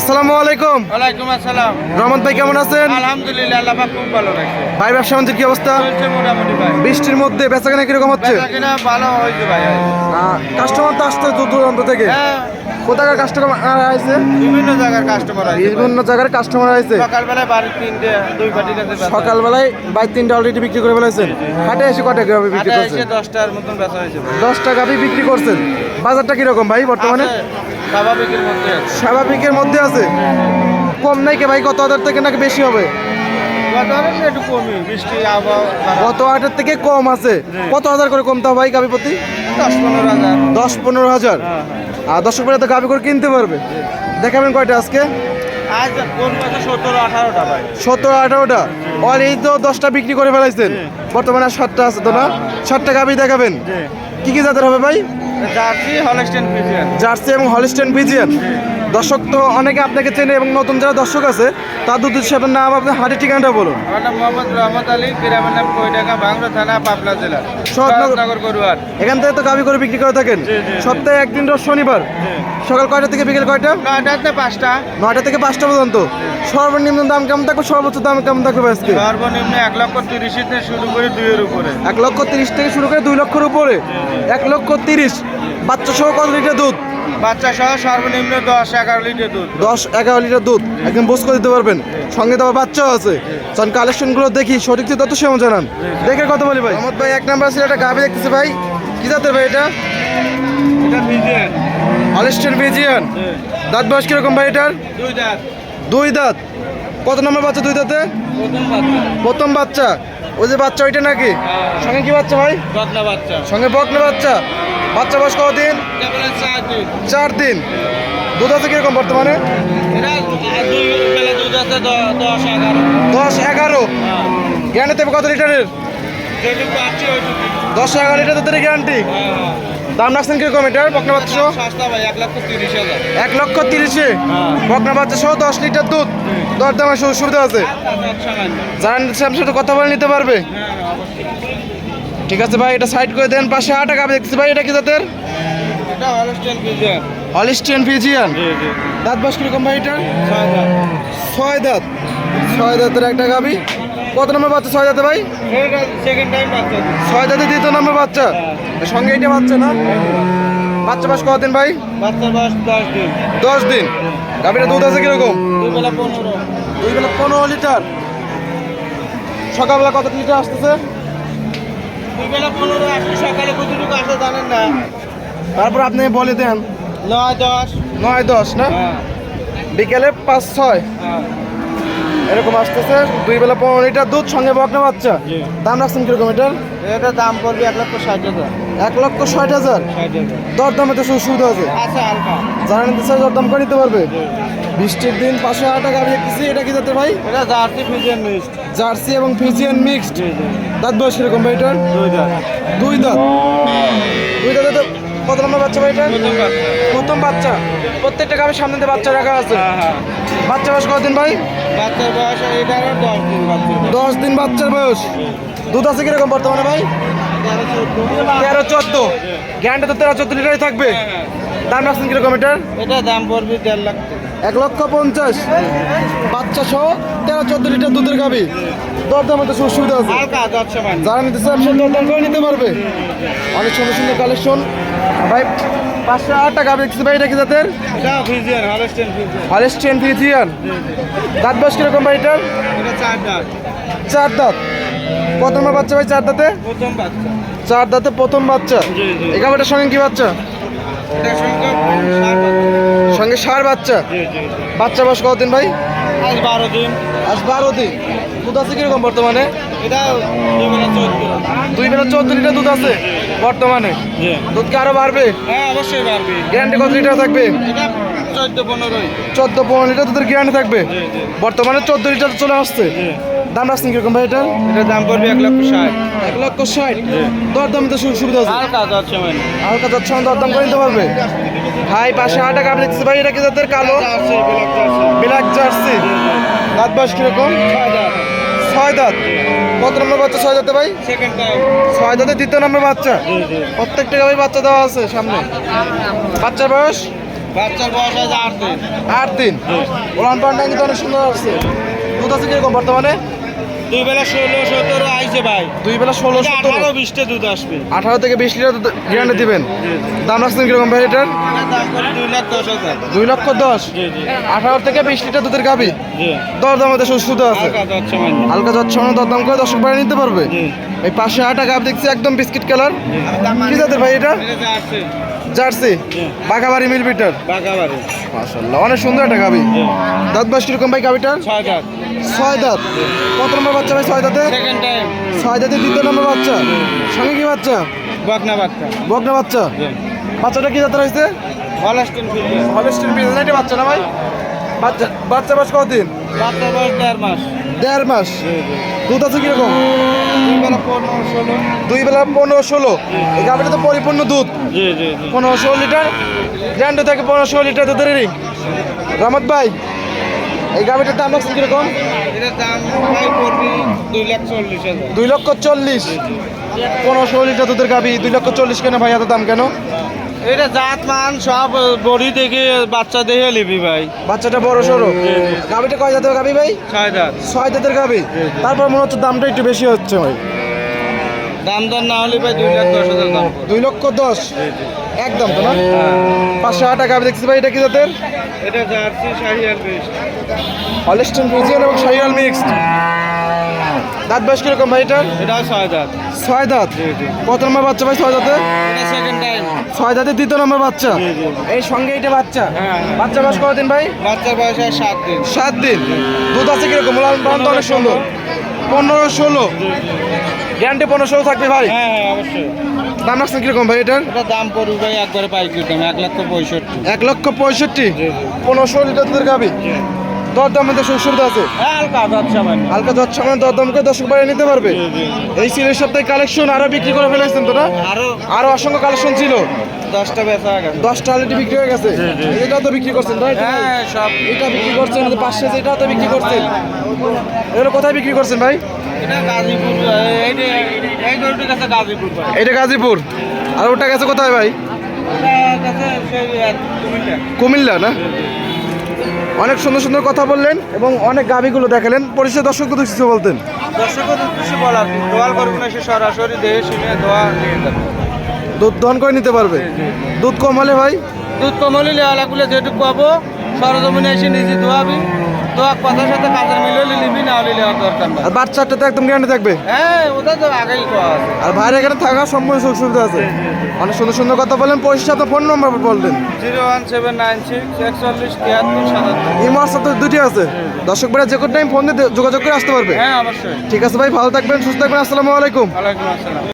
আসসালামু আলাইকুম। ওয়ালাইকুম আসসালাম। রহমত ভাই কেমন আছেন? আলহামদুলিল্লাহ আল্লাহ পাক খুব ভালো রাখছে ভাই ব্যবসা বাণিজ্যের কি অবস্থা? চলছে মোটামুটি ভাই। বৃষ্টির মধ্যে বেচাকেনা কীরকম হচ্ছে? বেচা কিনা ভালো হয়েছে ভাই কাস্টমার তো আসতে দূর দূরান্ত থেকে। হ্যাঁ। কোথাকার কাস্টমার আছে বিভিন্ন জায়গার কাস্টমার আছে বিভিন্ন জায়গার কাস্টমার আছে সকালবেলায় বাড়ির তিনটে দুই কাছে সকালবেলায় তিনটা অলরেডি বিক্রি করে ফেলেছেন। হাটে এসে কটা বিক্রি করছেন? দশটার মতন বেচা হয়েছে দশটা গাবি বিক্রি করছেন। বাজারটা কীরকম ভাই বর্তমানে? স্বাভাবিকের মধ্যে আছে। স্বাভাবিকের মধ্যে আছে। কম নাই কে ভাই? কত হাজার থেকে নাকি বেশি হবে। কত হাজার থেকে কম আছে। কত হাজার করে কমতে হবে ভাই গাবি প্রতি? দশ পনেরো হাজার। দশ পনেরো হ্যাঁ, হ্যাঁ। আর দর্শক তো গাবি করে কিনতে পারবে। দেখাবেন কয়টা আজকে? আজ সতেরো আঠারোটা আর এই তো দশটা বিক্রি করে ফেলাইছেন। বর্তমানে আর সাতটা আছে তো না? সাতটা গাবি দেখাবেন। কি কি জাতের হবে ভাই? Jersey Holstein Friesian. জার্সি এবং হলস্টেন ভিজিয়ান দর্শক তো অনেকে আপনাকে চেনে এবং নতুন যারা দর্শক আছে তার দুধ সাহেবের নাম আপনার হাটের ঠিকানাটা বলুন। আমার নাম মোহাম্মদ রহমত আলী গ্রামের নাম কৈডাকা বাংলা থানা পাবনা জেলা। শরৎনগর- নগর গরুয়ার। এখান থেকে তো গাবি করে বিক্রি করে থাকেন। সপ্তাহে একদিন রোজ শনিবার। সকাল কয়টা থেকে বিকেল কয়টা? নয়টাতে পাঁচটা। নয়টা থেকে পাঁচটা পর্যন্ত। সর্বনিম্ন দাম কেমন থাকবে? সর্বোচ্চ দাম কেমন থাকবে আজকে? সর্বনিম্ন এক লক্ষ তিরিশ থেকে শুরু করে দুইয়ের উপরে। এক লক্ষ তিরিশ থেকে শুরু করে দুই লক্ষের উপরে। এক লক্ষ তিরিশ। বাচ্চা সহ কত লিটার দুধ? বাচ্চা সহ সর্বনিম্ন দশ এগারো লিটার দুধ। দশ এগারো লিটার দুধ। একদম বোস করে দিতে পারবেন। সঙ্গে তো আবার বাচ্চাও আছে। কারণ কালেকশনগুলো দেখি সঠিক তত সেমন জানান। দেখে কত বলি ভাই। আমার ভাই এক নাম্বার ছিল একটা গাভি দেখতেছে ভাই। কি জাতের ভাই এটা? এটা ফিজিয়ান দাঁত বয়স কীরকম ভাই এটার? দুই দাঁত। দুই দাঁত। কত নম্বর বাচ্চা দুই দাঁতে? প্রথম বাচ্চা। ওই যে বাচ্চা ওইটা নাকি? সঙ্গে কি বাচ্চা ভাই? বদলা বাচ্চা। সঙ্গে বকনা বাচ্চা। বাচ্চা বয়স কেবল চার দিন। দুধ আছে কীরকম বর্তমানে? দশ এগারো। দশ হ্যাঁ। গ্যারান্টি দেবে কত লিটারের? দশ এগারো লিটার দুধের গ্যারান্টি? হ্যাঁ হ্যাঁ। দাম রাখছেন কীরকম এটার বকনা বাচ্চা এক লক্ষ তিরিশ। বকনা বাচ্চা সহ দশ লিটার দুধ। দর দামের সুবিধা আছে? যারা সাথে কথা বলে নিতে পারবে? ঠিক আছে ভাই এটা সাইড করে দেন পাশে আট টাকা দেখছি ভাই এটা কি জাতের? এটা হলস্টেন ফিজিয়ান হলিস্টিয়ান ফিজিয়ান জি জি। দাঁত বাস কীরকম ভাই এটা ছয় হাজার ছয় দাঁত। ছয় দাঁতের একটা গাবি কত নম্বর বাচ্চা ছয় দাঁতে ভাই? এটা সেকেন্ড টাইম বাচ্চা। ছয় দাঁতে দ্বিতীয় নম্বর বাচ্চা? সঙ্গে এটা বাচ্চা না? বাচ্চা বাস কদিন ভাই? দশ দিন। গাবিটা দুধ আছে কীরকম? দুই বেলা পনেরো লিটার। সকালবেলা কত লিটার আসতেছে? দুই পনেরো আসলে সকালে কতটুকু আসে জানেন না। তারপর আপনি বলে দেন। নয় দশ। নয় দশ না? হ্যাঁ। বিকেলে পাঁচ ছয়। হ্যাঁ। এরকম আসতেছে দুই বেলা পনেরো লিটার দুধ সঙ্গে বকনা বাচ্চা। দাম রাখছেন কীরকম এটার এটা দাম পড়বে এক লক্ষ ষাট হাজার। এক লক্ষ ষাট হাজার? দর দামে তো সুবিধা আছে। আচ্ছা হালকা। যারা নিতে চায় দর দাম করে নিতে পারবে। বৃষ্টির দিন পাঁচশো আট টাকা আমি দেখতেছি এটা কি যাতে ভাই? এটা জার্সি ফিজিয়ান মিক্সড। জার্সি এবং ফিজিয়ান মিক্সড। দাঁত বয়স কীরকম ভাই এটার? দুই দাঁত। দুই দাঁতে। কত নম্বর বাচ্চা ভাই এটা প্রথম বাচ্চা। প্রত্যেকটা গাভীর সামনে বাচ্চা রাখা আছে। হ্যাঁ হ্যাঁ। বাচ্চা বয়স কতদিন ভাই? বাচ্চার বয়স এগারো দশ দিন বাচ্চা। দশ দিন বাচ্চার বয়স। দুধ আছে কীরকম বর্তমানে ভাই? তেরো চোদ্দ। গ্যারান্টি তো তেরো চোদ্দ লিটারই থাকবে। হ্যাঁ, দাম রাখছেন কীরকম এটার? এটা দাম পড়বে দেড় লাখ। এক লক্ষ পঞ্চাশ। বাচ্চা সহ তেরো চোদ্দ লিটার দুধের গাবি দর দামে সুযোগ সুবিধা আছে যারা নিতে চায় সে দরদাম করে নিতে পারবে। অনেক সুন্দর সুন্দর কালেকশন ভাই পাঁচশো আট টাকা দেখছি ভাই এটা কি জাতের? হলস্টেন ফিজিয়ান দাঁত বয়স কীরকম ভাই এটার? এটা চার দাঁত। দাঁত। বাচ্চা ভাই চার দাঁতে? প্রথম বাচ্চা। চার দাঁতে প্রথম বাচ্চা। এই গাভিটার সঙ্গে কি বাচ্চা এটার সংখ্যা ষাট বাচ্চা সঙ্গে ষাট বাচ্চা? বাচ্চা বয়স কতদিন ভাই? আজ বারো দিন। আজ বারো দিন। দুধ আছে কীরকম বর্তমানে? এটা দুই বেলা চোদ্দ। লিটার দুধ আছে বর্তমানে? দুধ কি আরও বাড়বে? হ্যাঁ অবশ্যই পারবি গ্যারান্টি কত লিটার থাকবে? চোদ্দ পনেরো লিটার দুধের গ্যারান্টি থাকবে? বর্তমানে চোদ্দ লিটার চলে আসছে। দাম রাখছেন কীরকম ভাই এটার এটা দাম পড়বে এক লক্ষ ষাট। এক লক্ষ ষাট? দরদামে তো সুবিধা আছে। হালকা সামান্য হালকা যাচ্ছে দর দাম করে নিতে পারবে? ভাই পাশে আট টাকা আপনি ভাই এটা কি জাতের কালো? ব্ল্যাক জার্সি দাঁত বয়স কীরকম? ছয় দাঁত। কত নম্বর বাচ্চা ছয় দাঁতে ভাই? ছয় দাঁতে দ্বিতীয় নম্বর বাচ্চা? প্রত্যেকটা গাভী বাচ্চা দেওয়া আছে সামনে। বাচ্চার বয়স? বাচ্চার বয়স আছে আট দিন। আট দিন। ওলান পান্ডা কিন্তু অনেক সুন্দর আছে। দুধ আছে কীরকম বর্তমানে? দুই বেলা ষোলো সতেরো আইছে ভাই। দুই বেলা ষোলো সতেরো। বিশটা দুধ আসবে। আঠারো থেকে বিশ লিটার গ্যারান্টি দিবেন? দাম রাখছেন কীরকম ভাই এটার? করে দুই লক্ষ দশ? আঠারো থেকে বিশ লিটার দুধের গাবি? জি। দর দাম হতে সুস্থ আছে। হালকা যাচ্ছে মানে হালকা মানে দর দাম করে দর্শক বাড়ি নিতে পারবে। এই পাশে আটা গাব দেখছি একদম বিস্কিট কালার। কি জাতের ভাই এটা? জার্সি? বাঘাবাড়ি মিল বিটার? বাগাবাড়ি মাশাল্লাহ অনেক সুন্দর একটা গাবি। দাঁত বাস কীরকম ভাই গাবিটার? ছয় দাঁত। ছয় দাঁত। কত নম্বর বাচ্চা ভাই ছয় দাঁতে? সেকেন্ড টাইম ছয় দাঁতে দ্বিতীয় নম্বর বাচ্চা। সঙ্গে কি বাচ্চা? বকনা বাচ্চা। বকনা বাচ্চা? বাচ্চাটা কি জাতের হয়েছে? হলস্টিন ফিরিয়ে হলস্টিন বিজনেটি বাচ্চা না ভাই? বাচ্চা বাচ্চা বাস কতদিন? বাচ্চার বয়স দেড় মাস। দেড় মাস। দুধ আছে কীরকম? দুই বেলা পনেরো ষোলো। এই গাবিটা তো পরিপূর্ণ দুধ। পনেরো ষোলো লিটার। গ্র্যান্ড থেকে পনেরো ষোলো লিটার দুধের রিং রহমত ভাই এই গাবিটার দাম রাখছেন কীরকম? দুই লক্ষ চল্লিশ। পনেরো ষোলো লিটার দুধের গাবি দুই লক্ষ চল্লিশ কেন ভাই? এত দাম কেন? এটা জাত মান সব বড়ি দেখে বাচ্চা দেখে নিবি ভাই। বাচ্চাটা বড় সড়ো গাবিটা কয় জাতের গাবি ভাই? ছয় দাঁত ছয় জাতের গাবি তারপর মনে হচ্ছে দামটা একটু বেশি হচ্ছে ভাই। দাম দর না হলে ভাই দুই লাখ দশ হাজার দাম দুই লক্ষ দশ? একদম তো না? পাঁচশো আট টাকা দেখছি ভাই এটা কি জাতের? এটা জার্সি শাহিয়াল বেশ হলিস্টন ফ্রিজিয়ান এবং শাহিয়াল মিক্সড। দাঁত বয়স কীরকম ভাই এটার? এটাও ছয় দাঁত। ছয় দাঁত? কত নম্বর বাচ্চা ভাই ছয় দাঁতে? সেকেন্ড টাইম ছয় দাঁতে দ্বিতীয় নম্বর বাচ্চা। এই সঙ্গে এটা বাচ্চা? হ্যাঁ, হ্যাঁ। বাচ্চা বয়স কতদিন ভাই? বাচ্চার বয়স সাত দিন। সাত দিন। দুধ আছে কীরকম? লাল অনেক সুন্দর। পনেরো ষোলো। গ্যারান্টি পনেরোশো থাকবে ভাই? হ্যাঁ হ্যাঁ অবশ্যই। দাম রাখছেন কীরকম ভাই এটার? এটা দাম পড়বে ভাই একবারে পাইকারি দাম এক লক্ষ পঁয়ষট্টি। এক লক্ষ পঁয়ষট্টি? জি জি। পনেরো ষোলো লিটার দুধের গাবি? দর দাম মধ্যে সুযোগ সুবিধা আছে? হ্যাঁ হালকা দর সামনে দর দাম করে দর্শক বাড়ি নিতে পারবে। এই সিলের সপ্তাহে কালেকশন আরও বিক্রি করে ফেলেছেন তো না? আরও। আরও অসংখ্য কালেকশন ছিল। দশটা বেচা গেছে। দশটা অলরেডি বিক্রি হয়ে গেছে? তো বিক্রি করছেন তাই হ্যাঁ সব। এটা বিক্রি করছেন তো বিক্রি করছেন। এগুলো কোথায় বিক্রি করছেন ভাই? এটা গাজীপুর আর ওটা গেছে কোথায় ভাই? কুমিল্লা। না? অনেক সুন্দর সুন্দর কথা বললেন এবং অনেক গাবিগুলো দেখালেন। পরিচয় দর্শকদের কিছু বলতেন। দর্শক বলার দোয়াল করব না সে সরাসরি দেহে শুনে দোয়া নিয়ে যাবে। দুধ দহন করে নিতে পারবে? দুধ কম হলে ভাই? দুধ কমলি লেওয়ালাগুলো যেটুকু পাবো। সরজমিনে এসে নিজে দোয়াবি দোয়া কথার সাথে কাজের মিললে নিবি না হলে নেওয়ার দরকার না আর বাচ্চাটা তো একদম গ্যারান্টি থাকবে? হ্যাঁ ওটা তো আগেই তো আছে। আর ভাইয়ের এখানে থাকার সম্পূর্ণ সুযোগ সুবিধা আছে। অনেক সুন্দর সুন্দর কথা বললেন পরিচয় তো ফোন নম্বর বললেন zero one seven nine six একচল্লিশ তিয়াত্তর সাতাত্তর। এই মাস তো দুটি আছে। দর্শক ভাইরা যে কোনো টাইম ফোন দিয়ে যোগাযোগ করে আসতে পারবে। হ্যাঁ অবশ্যই। ঠিক আছে ভাই ভালো থাকবেন সুস্থ থাকবেন। আসসালামু আলাইকুম। ওয়ালাইকুম আসসালাম।